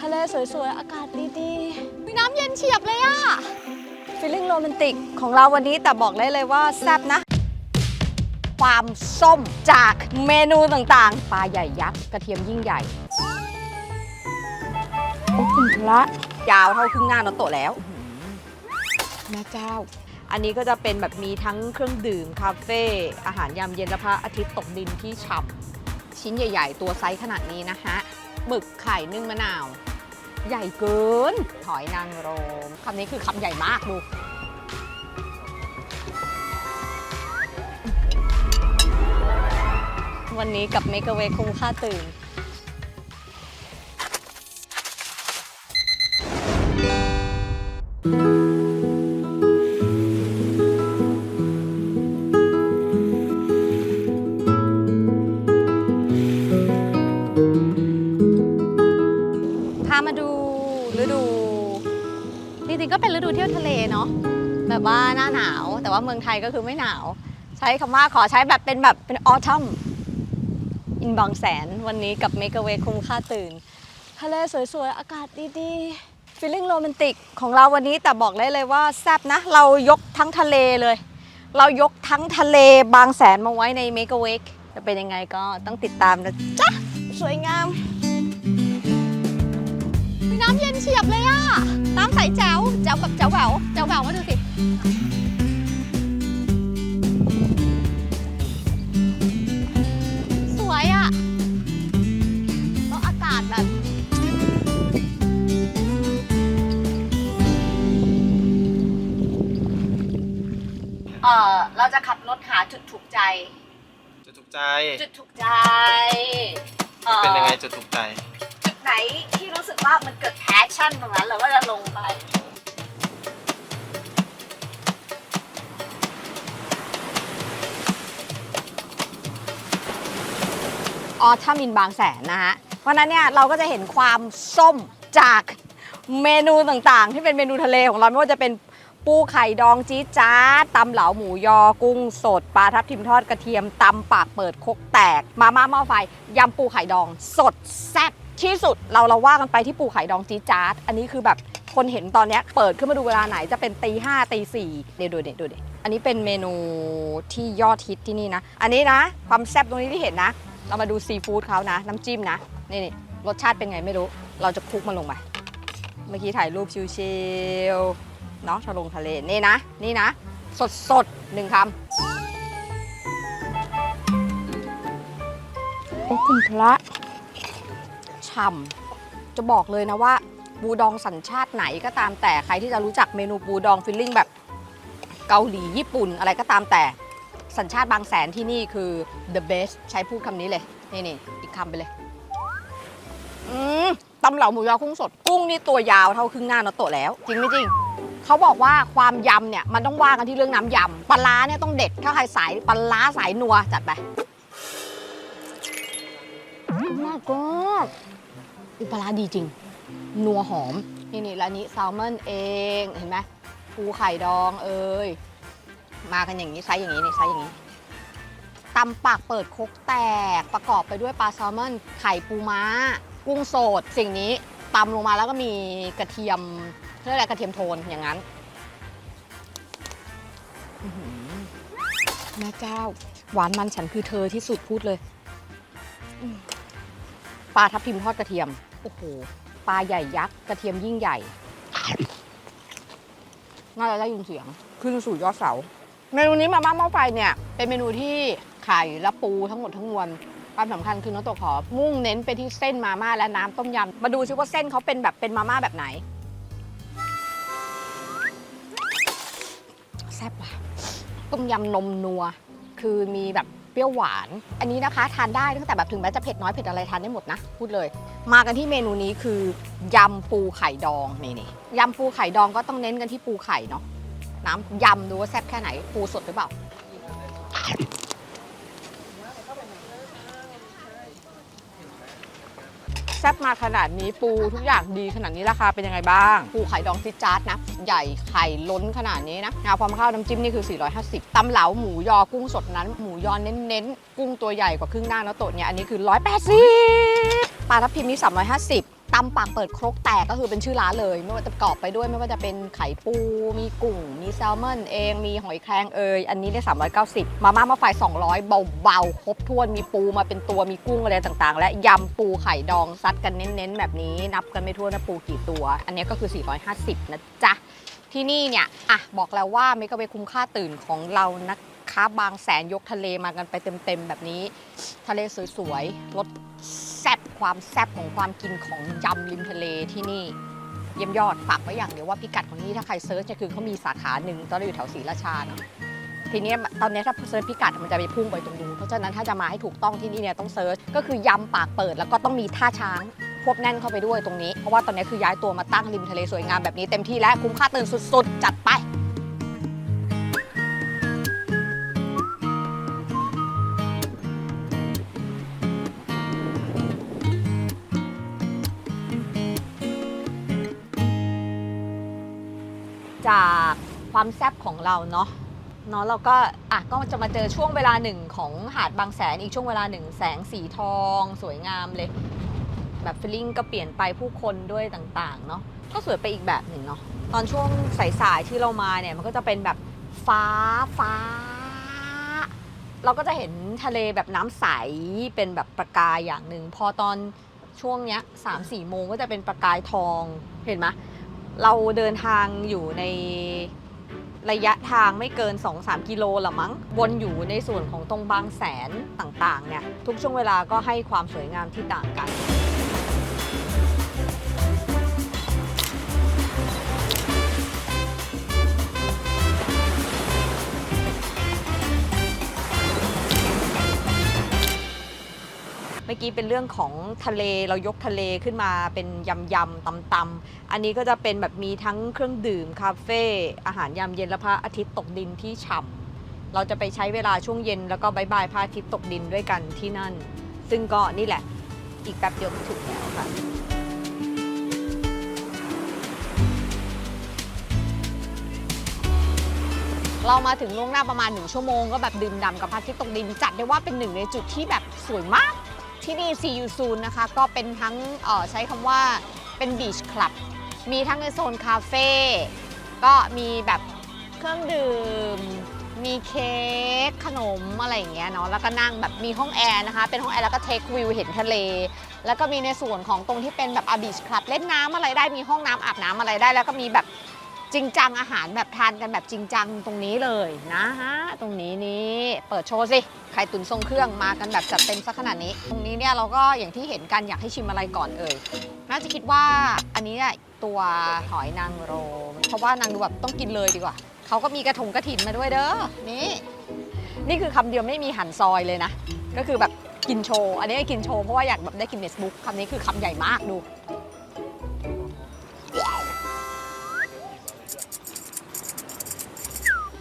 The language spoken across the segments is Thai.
ทะเลสวยๆ อากาศดีๆมีน้ำเย็นเฉียบเลยอะฟีลลิ่งโรแมนติกของเราวันนี้แต่บอกได้เลยว่าแซ่บนะ ความส้มจากเมนูต่างๆ ปลาใหญ่ยักษ์กระเทียมยิ่งใหญ่โอ้คุณพระยาวเท่าครึ่งหน้าน้องโตะแล้วอื้อหือแม่เจ้า อันนี้ก็จะเป็นแบบมีทั้งเครื่องดื่ม คาเฟ่ อาหารยามเย็นและพระอาทิตย์ตกดินที่ฉ่ำชิ้นใหญ่ ๆ ตัวไซส์ขนาดนี้นะฮะหมึกไข่นึ่งมะนาว ใหญ่เกิน หอยนางรมคำนี้คือคำใหญ่มากดู วันนี้กับเมกะเวคุ้มค่าตื่นพา เนาะแบบว่าหน้าหนาว แต่ว่าเมืองไทยก็คือไม่หนาว ใช้คำว่าขอใช้แบบเป็นแบบเป็นออทัมอินบางแสนวันนี้กับเมกะเวคุ้มค่าตื่นทะเลสวยๆ อากาศดีๆฟีลลิ่งโรแมนติกของเราวันนี้แต่บอกได้เลยว่าแซ่บนะ เรายกทั้งทะเลเลย เรายกทั้งทะเลบางแสนมาไว้ในเมกะเวกจะเป็นยังไงก็ต้องติดตามนะจ๊ะ สวยงาม น้ำเย็นเฉียบเลยอะน้ำใสแจ๋วแจ๋วแบบแจ๋วแหววแจ๋วแหววมาดูสิ สวยอะแล้วอากาศแบบเออเราจะขับรถหาจุดถูกใจ จุดถูกใจ จุดถูกใจอ่อเป็นยังไงจุดถูกใจ จุดไหนที่รู้สึก ว่ามันเกิดแพชชั่นตรงนั้นเราก็จะลงไปออทัมินบางแสนนะฮะ เพราะนั้นเนี่ยเราก็จะเห็นความส้มจากเมนูต่างๆ ที่เป็นเมนูทะเลของเราไม่ว่าจะเป็นปูไข่ดองจี๊ดจ๊าตำเหลาหมูยอ กุ้งสดปลาทับทิมทอดกระเทียมตำปากเปิดคกแตก มาม่าหม้อไฟยำปูไข่ดอง สดแซ่บ ที่สุดเราเราว่ากันไปที่ปูไข่ดองจี๊ดจ๊าดอันนี้คือแบบคนเห็นตอนเนี้ยเปิดขึ้นมาดูเวลาไหนจะเป็นตีห้าตีสี่เดี๋ยวดูเดี๋ยวดูเดี๋ยวอันนี้เป็นเมนูที่ยอดฮิตที่นี่นะ อันนี้นะ ความแซ่บตรงนี้ที่เห็นนะ เรามาดูซีฟู้ดเขานะ น้ำจิ้มนะ นี่นี่รสชาติเป็นไงไม่รู้ เราจะคลุกมันลงไปเมื่อกี้ถ่ายรูปชิวๆเนาะทะลงทะเลนี่นะ นี่นะ สดสดหนึ่งคำโอ้คุณพระำจะบอกเลยนะว่าปูดองสัญชาติไหนก็ตามแต่ใครที่จะรู้จักเมนูปูดองฟิลลิ่งแบบเกาหลีญี่ปุ่นอะไรก็ตามแต่สัญชาติบางแสนที่นี่คือ the best ใช้พูดคำนี้เลย นี่นี่อีกคำไปเลย อืมตำเหล่าหมูยอกุ้งสด กุ้งนี่ตัวยาวเท่าครึ่งหน้าเนาะโตะแล้ว จริงไม่จริง เขาบอกว่าความยำเนี่ย มันต้องว่ากันที่เรื่องน้ำยำปลาร้าเนี่ยต้องเด็ดถ้าใครสายปลาร้าสายนัวจัดไปมากก อุยปลาร้าดีจริง นัวหอม นี่นี่แล้วอันนี้แซลมอนเอง เห็นไหมปูไข่ดองเอ้ย มากันอย่างนี้ไซส์อย่างนี้นี่ไซส์อย่างนี้ตำปากเปิดคกแตกประกอบไปด้วยปลาแซลมอน ไข่ปูม้า กุ้งสด สิ่งนี้ตำลงมาแล้วก็มีกระเทียมเรียกอะไรกระเทียมโทนอย่างนั้นอื้อหือแม่เจ้า หวานมันฉันคือเธอที่สุดพูดเลยอืมป ลาทับทิมทอดกระเทียม โอ้โห ปลาใหญ่ยักษ์ กระเทียมยิ่งใหญ่ น่าจะได้ยินเสียง ขึ้นสู่ยอดเสา เมนูนี้มาม่าหม้อไฟเนี่ย เป็นเมนูที่ไข่และปูทั้งหมดทั้งมวล ความสำคัญคือน้องตัวขอ มุ่งเน้นไปที่เส้นมาม่าและน้ำต้มยำ มาดูซิว่าเส้นเขาเป็นแบบเป็นมาม่าแบบไหน แซ่บว่ะ ต้มยำนมนัว คือมีแบบ เปรี้ยวหวาน อันนี้นะคะทานได้ตั้งแต่แบบถึงแม้จะเผ็ดน้อยเผ็ดอะไรทานได้หมดนะ พูดเลย มากันที่เมนูนี้คือยำปูไข่ดองนี่นี่ยำปูไข่ดองก็ต้องเน้นกันที่ปูไข่เนาะน้ำยำดูว่าแซ่บแค่ไหนปูสดหรือเปล่า แซ่บมาขนาดนี้ปูทุกอย่างดีขนาดนี้ราคาเป็นยังไงบ้าง ปูไข่ดองซิจาร์ดนะ ใหญ่ไข่ล้นขนาดนี้นะงาพร้อมข้าวน้ำจิ้มนี่คือ 450ตำเหลาหมูยอกุ้งสดนั้น หมูยอเน้นๆ กุ้งตัวใหญ่กว่าครึ่งหน้าแล้วโตะเนี่ยอันนี้คือ 180ปลาทับทิมนี่350 ตำปากเปิดครกแตกก็คือเป็นชื่อร้านเลย ไม่ว่าจะประกอบไปด้วยไม่ว่าจะเป็นไข่ปู มีกุ้ง มีแซลมอนเอง มีหอยแครงเอยอันนี้ได้ 390 มาม่ามาไฟ200 เบาๆ ครบถ้วนมีปูมาเป็นตัวมีกุ้งอะไรต่างๆ และยำปูไข่ดองซัดกันเน้นๆ แบบนี้นับกันไม่ทั่วนะปูกี่ตัว อันนี้ก็คือ 450 นะจ๊ะ ที่นี่เนี่ยอะบอกแล้วว่าไม่ก็ไปคุ้มค่าตื่นของเรานะคะบางแสนยกทะเลมากันไปเต็มๆแบบนี้ ทะเลสวยๆรส ซบความแซ่บของความกินของยำริมทะเลที่นี่ เยี่ยมยอดฝากไว้อย่างเดียวว่าพิกัดของที่ถ้าใครเซิร์ชเนี่ยคือเขามีสาขาหนึ่งตอนอยู่แถวศรีราชาเนาะทีนี้ตอนนี้ถ้าเซิร์ชพิกัดมันจะไปพุ่งไปตรงนู้นเพราะฉะนั้นถ้าจะมาให้ถูกต้องที่นี่เนี่ยต้องเซิร์ชก็คือยำปากเปิดแล้วก็ต้องมีท่าช้างควบแน่นเข้าไปด้วยตรงนี้ เพราะว่าตอนนี้คือย้ายตัวมาตั้งริมทะเลสวยงามแบบนี้เต็มที่แล้วคุ้มค่าตื่นสุดๆ จัดไป ความแซ่บของเราเนาะเนาะเราก็อะก็จะมาเจอช่วงเวลาหนึ่งของหาดบางแสนอีกช่วงเวลาหนึ่งแสงสีทอง สวยงามเลย แบบฟีลลิ่งก็เปลี่ยนไปผู้คนด้วยต่างๆเนาะก็สวยไปอีกแบบหนึ่งเนาะตอนช่วงสายๆที่เรามาเนี่ยมันก็จะเป็นแบบฟ้าฟ้า เราก็จะเห็นทะเลแบบน้ำใสเป็นแบบประกายอย่างหนึ่งพอตอนช่วงเนี้ยสามสี่โมงก็จะเป็นประกายทองเห็นไหมเราเดินทางอยู่ใน ระยะทางไม่เกิน 2-3 กิโลละมั้ง วนอยู่ในส่วนของตรงบางแสนต่างๆเนี่ยทุกช่วงเวลาก็ให้ความสวยงามที่ต่างกัน อกี้เป็นเรื่องของทะเลเรายกทะเลขึ้นมาเป็นยำยำตำตำอันนี้ก็จะเป็นแบบมีทั้งเครื่องดื่มคาเฟ่อาหารยามเย็นและพระอาทิตย์ตกดินที่ฉ่ำเราจะไปใช้เวลาช่วงเย็นแล้วก็บายบายพระอาทิตย์ตกดินด้วยกันที่นั่น ซึ่งก็นี่แหละอีกแป๊บเดียวก็ถึงแล้วค่ะเรามาถึงล่วงหน้าประมาณ1ชั่วโมงก็แบบดื่มด่ำกับพระอาทิตย์ตกดินจัดได้ว่าเป็นหนึ่งในจุดที่แบบสวยมาก ที่นี่ See You Soon นะคะ ก็เป็นทั้งใช้คำว่าเป็นบีชคลับ มีทั้งในโซนคาเฟ่ก็มีแบบเครื่องดื่ม มีเค้กขนมอะไรอย่างเงี้ยเนาะแล้วก็นั่งแบบมีห้องแอร์นะคะ เป็นห้องแอร์แล้วก็เทควิวเห็นทะเล แล้วก็มีในส่วนของตรงที่เป็นแบบอาบีชคลับ เล่นน้ำอะไรได้มีห้องน้ำอาบน้ำอะไรได้ แล้วก็มีแบบ จริงจังอาหารแบบทานกันแบบจริงจังตรงนี้เลยนะฮะตรงนี้นี่เปิดโชว์สิไข่ตุ๋นทรงเครื่องมากันแบบจัดเต็มซะขนาดนี้ ตรงนี้เนี่ยเราก็อย่างที่เห็นกันอยากให้ชิมอะไรก่อนเอ่ยน่าจะคิดว่าอันนี้เนี่ยตัวหอยนางรมเพราะว่านางดูแบบต้องกินเลยดีกว่าเขาก็มีกระถงกระถินมาด้วยเด้อนี่นี่คือคำเดียวไม่มีหั่นซอยเลยนะ ก็คือแบบกินโชว์ อันนี้กินโชว์เพราะว่าอยากแบบได้กินเนสบุ๊กคำนี้คือคำใหญ่มากดู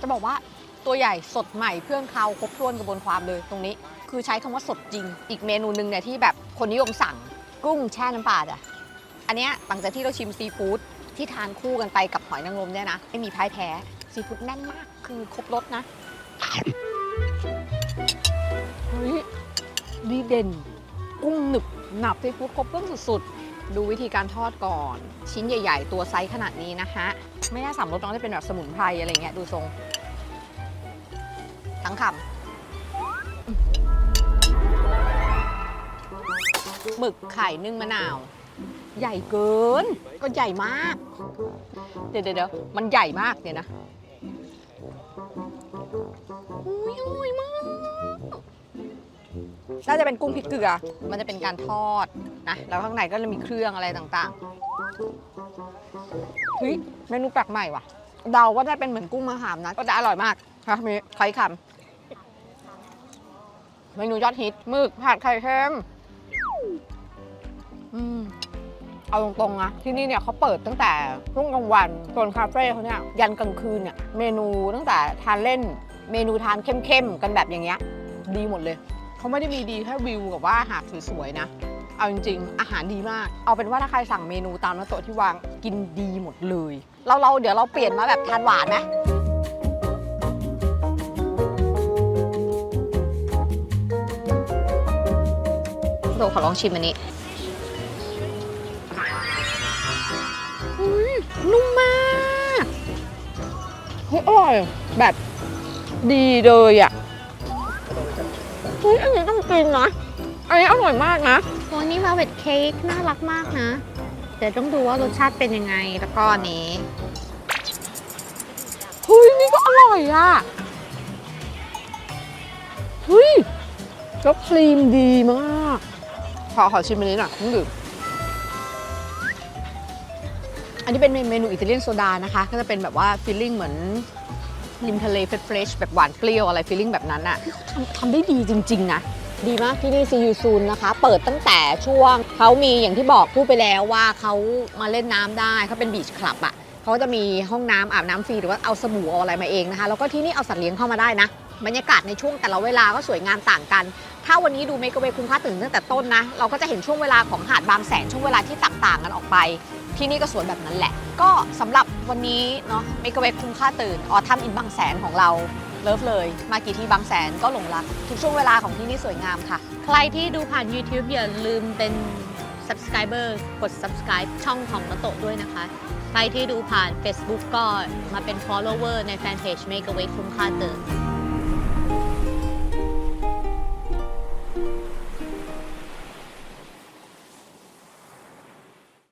จะบอกว่าตัวใหญ่สดใหม่เพื่องเคาครบถ้วนกระบวนความเลยตรงนี้ คือใช้คำว่าสดจริง อีกเมนูหนึ่งเนี่ยที่แบบคนนิยมสั่งกุ้งแช่น้ำปลาจ้ะอันเนี้ยหลังจากที่เราชิมซีฟู้ดที่ทานคู่กันไปกับหอยนางรมเนี่ยนะไม่มีพ่ายแพ้ซีฟู้ดแน่นมากคือครบรสนะเฮ้ยดีเด่น กุ้งหนึบหนับซีฟู้ดครบเครื่องสุดๆ ดูวิธีการทอดก่อน ชิ้นใหญ่ ๆ ตัวไซส์ขนาดนี้นะฮะ ไม่น่าสามรสน้องจะเป็นแบบสมุนไพรอะไรเงี้ยดูทรง ทั้งคำหมึกไข่นึ่งมะนาว ใหญ่เกิน ก็ใหญ่มาก เดี๋ยวเดี๋ยวเดี๋ยวมันใหญ่มากเดี๋ยนะอุ้ยอร่อยมาก น่าจะเป็นกุ้งพริกเกลือ มันจะเป็นการทอดนะ แล้วข้างในก็จะมีเครื่องอะไรต่างๆเฮ้ยเมนูแปลกใหม่ว่ะ เดาว่าได้เป็นเหมือนกุ้งมะขามนะ ก็จะอร่อยมากค่ะมีไข่คำ เมนูยอดฮิตหมึกผัดไข่เค็มอืมเอาตรงๆนะที่นี่เนี่ยเขาเปิดตั้งแต่ช่วงกลางวันส่วนคาเฟ่เขาเนี่ยยันกลางคืนเนี่ยเมนูตั้งแต่ทานเล่น เมนูทานเข้มๆกันแบบอย่างเงี้ย ดีหมดเลยเขาไม่ได้มีดีแค่วิวกับว่าอาหารสวยๆนะเอาจริงๆอาหารดีมาก เอาเป็นว่าถ้าใครสั่งเมนูตามหน้าโต๊ะที่วางกินดีหมดเลย เราเราเดี๋ยวเราเปลี่ยนมาแบบทานหวานไหม โดขอลองชิมอันนี้นุ่มมากเฮ้ยอร่อย แบบดีเลยอะเฮ้ยอันนี้ต้องกินนะอันนี้อร่อยมากนะตัวนี้มาเวทเค้กน่ารักมากนะ เดี๋ยวต้องดูว่ารสชาติเป็นยังไงแล้วก็อันนี้เฮ้ยนี่ก็อร่อยอะเฮ้ยแล้วครีมดีมาก ขอขอชิมอันนี้หน่อยต้องดื่มอันนี้เป็นเมนูอิตาเลียนโซดานะคะ ก็จะเป็นแบบว่าฟีลลิ่งเหมือนริมทะเลเฟรชแบบหวานเปรี้ยวอะไรฟีลลิ่งแบบนั้นอะเขาทำทำได้ดีจริง ๆ นะ ดีมากที่นี่ซียูซูนนะคะ เปิดตั้งแต่ช่วงเขามีอย่างที่บอกพูดไปแล้วว่าเขามาเล่นน้ำได้เขาเป็นบีชคลับอะเขาก็จะมีห้องน้ำอาบน้ำฟรีหรือว่าเอาสบู่เอาอะไรมาเองนะคะ แล้วก็ที่นี่เอาสัตว์เลี้ยงเข้ามาได้นะ บรรยากาศในช่วงแต่ละเวลาก็สวยงามต่างกัน ถ้าวันนี้ดูเมกะเวคุ้มค่าตื่นตั้งแต่ต้นนะ เราก็จะเห็นช่วงเวลาของหาดบางแสนช่วงเวลาที่ต่างๆกันออกไป ที่นี่ก็สวยแบบนั้นแหละ ก็สำหรับวันนี้เนาะเมกะเวคุ้มค่าตื่นออทัมอินบางแสนของเราเลิฟเลย มากี่ที่บางแสนก็หลงรัก ทุกช่วงเวลาของที่นี่สวยงามค่ะ ใครที่ดูผ่าน YouTube อย่าลืมเป็น subscriber กด subscribe ช่องของนโตะด้วยนะคะ ใครที่ดูผ่าน Facebook ก็มาเป็น follower ในแฟนเพจ Make a Way คุ้มค่าเติม